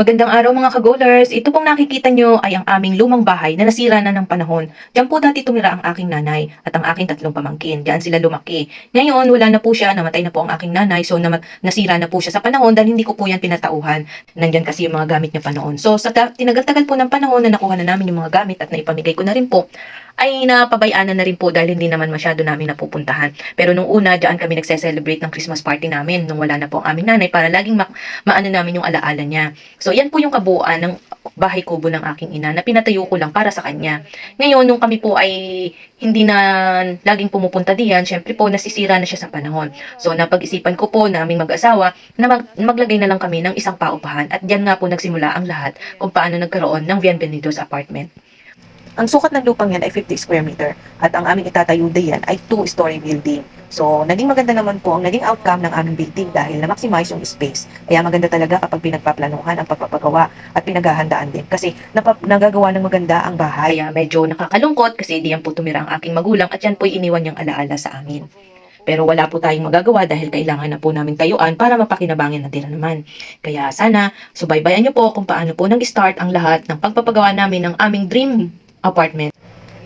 Magandang araw mga kagolers. Ito pong nakikita nyo ay ang aming lumang bahay na nasira na ng panahon. Diyan po dati tumira ang aking nanay at ang aking tatlong pamangkin. Diyan sila lumaki. Ngayon, wala na po siya. Namatay na po ang aking nanay. So, nama- nasira na po siya sa panahon dahil hindi ko po yan pinatauhan. Nandyan kasi yung mga gamit niya panoon. So, sa ta- tinagal-tagal po ng panahon na nakuha na namin yung mga gamit at naipamigay ko na rin po, ay napabayaan na rin po dahil hindi naman masyado namin napupuntahan. Pero nung una, diyan kami nagse-celebrate ng Christmas party namin nung wala na po ang aming nanay para laging ma- maano namin yung alaala niya. So, yan po yung kabuuan ng bahay kubo ng aking ina na pinatayo ko lang para sa kanya. Ngayon, nung kami po ay hindi na laging pumupunta diyan, syempre po nasisira na siya sa panahon. So, napag-isipan ko po naming mag-asawa na mag- maglagay na lang kami ng isang paupahan at diyan nga po nagsimula ang lahat kung paano nagkaroon ng Bienvenidos apartment. Ang sukat ng lupang yan ay 50 square meter at ang aming itatayo diyan ay 2-story building. So, naging maganda naman po ang naging outcome ng aming building dahil na-maximize yung space. Kaya maganda talaga kapag pinagpaplanuhan ang pagpapagawa at pinaghahandaan din kasi nagagawa ng maganda ang bahay. Kaya medyo nakakalungkot kasi diyan po tumira ang aking magulang at yan po iniwan niyang alaala sa amin. Pero wala po tayong magagawa dahil kailangan na po namin tayuan para mapakinabangin na tira naman. Kaya sana, subaybayan niyo po kung paano po nag-start ang lahat ng pagpapagawa namin ng aming dream apartment.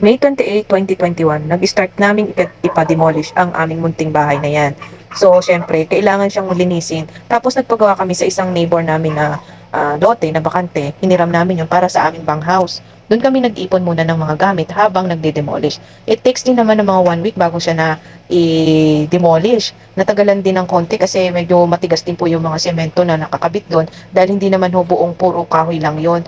May 28, 2021, nag-start namin ipa- ipa-demolish ang aming munting bahay na yan. So, syempre, kailangan siyang linisin. Tapos, nagpagawa kami sa isang neighbor namin na ah, lote na bakante. Hiniram namin yun para sa aming bang house. Doon kami nag-ipon muna ng mga gamit habang nagde-demolish. It takes din naman ng mga one week bago siya na i-demolish. Natagalan din ng konti kasi medyo matigas din po yung mga semento na nakakabit doon dahil hindi naman ho buong puro kahoy lang yon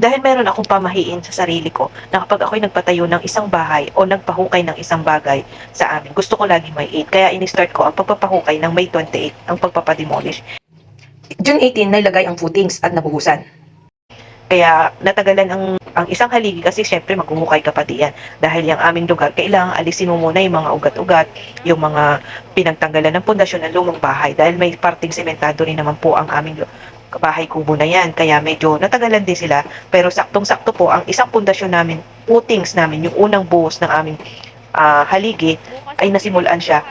dahil meron akong pamahiin sa sarili ko na kapag ako'y nagpatayo ng isang bahay o nagpahukay ng isang bagay sa amin, gusto ko lagi may 8. Kaya in-start ko ang pagpapahukay ng May 28, ang pagpapademolish. June 18, nailagay ang footings at nabuhusan. Kaya natagalan ang, ang isang haligi kasi syempre maghuhukay ka pa diyan. Dahil yung aming lugar, kailangan alisin mo muna yung mga ugat-ugat, yung mga pinagtanggalan ng pundasyon ng lumang bahay. Dahil may parting sementado rin naman po ang aming bahay kubo na yan. Kaya medyo natagalan din sila. Pero saktong-sakto po, ang isang pundasyon namin, footings namin, yung unang buhos ng aming ah, haligi, ay nasimulan siya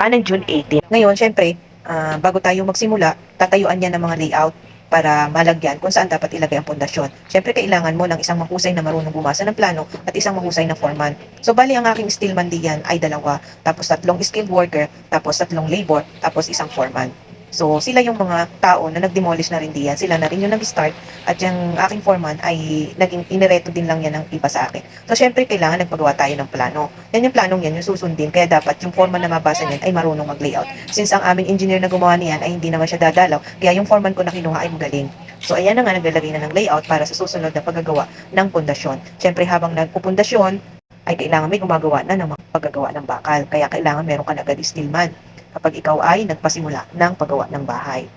ah, ng June 18. Ngayon, syempre, ah, bago tayo magsimula, tatayuan niya ng mga layout para malagyan kung saan dapat ilagay ang pundasyon. Syempre, kailangan mo ng isang mahusay na marunong bumasa ng plano at isang mahusay na foreman. So, bali ang aking steelman diyan ay dalawa, tapos tatlong skilled worker, tapos tatlong labor, tapos isang foreman. So, sila yung mga tao na nag-demolish na rin diyan. Sila na rin yung nag-start. At yung aking foreman ay naging inireto din lang yan ng iba sa akin. So, syempre, kailangan nagpagawa tayo ng plano. Yan yung planong yan, yung susundin. Kaya dapat yung foreman na mabasa niyan ay marunong mag-layout. Since ang aming engineer na gumawa niyan ay hindi naman siya dadalaw, kaya yung foreman ko na kinuha ay magaling. So, ayan na nga, naglalagay na ng layout para sa susunod na paggagawa ng pundasyon. Syempre, habang nagpupundasyon, ay kailangan may gumagawa na ng mga paggagawa ng bakal. Kaya kailangan meron ka na agad steelman kapag ikaw ay nagpasimula ng paggawa ng bahay.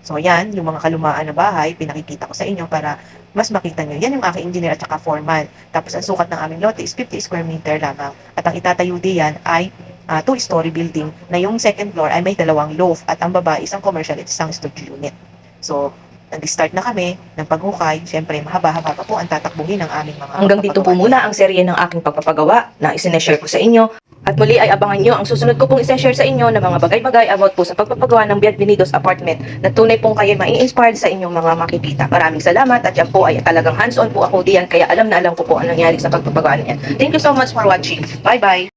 So, yan, yung mga kalumaan na bahay, pinakikita ko sa inyo para mas makita nyo. Yan yung aking engineer at saka foreman. Tapos, ang sukat ng aming lote is 50 square meter lamang. At ang itatayo diyan ay ah, two-story building na yung second floor ay may dalawang loft at ang baba isang commercial at isang studio unit. So, nag-start na kami ng paghukay. Siyempre, mahaba-haba pa po ang tatakbuhin ng aming mga Hanggang dito po muna ang serye ng aking pagpapagawa na isineshare ko sa inyo. At muli ay abangan nyo ang susunod ko pong isineshare sa inyo ng mga bagay-bagay about po sa pagpapagawa ng Bienvenidos Apartment na tunay pong kayo mai-inspired sa inyong mga makikita. Maraming salamat at yan po ay talagang hands-on po ako diyan kaya alam na alam ko po ang nangyari sa pagpapagawa niyan. Thank you so much for watching. Bye-bye!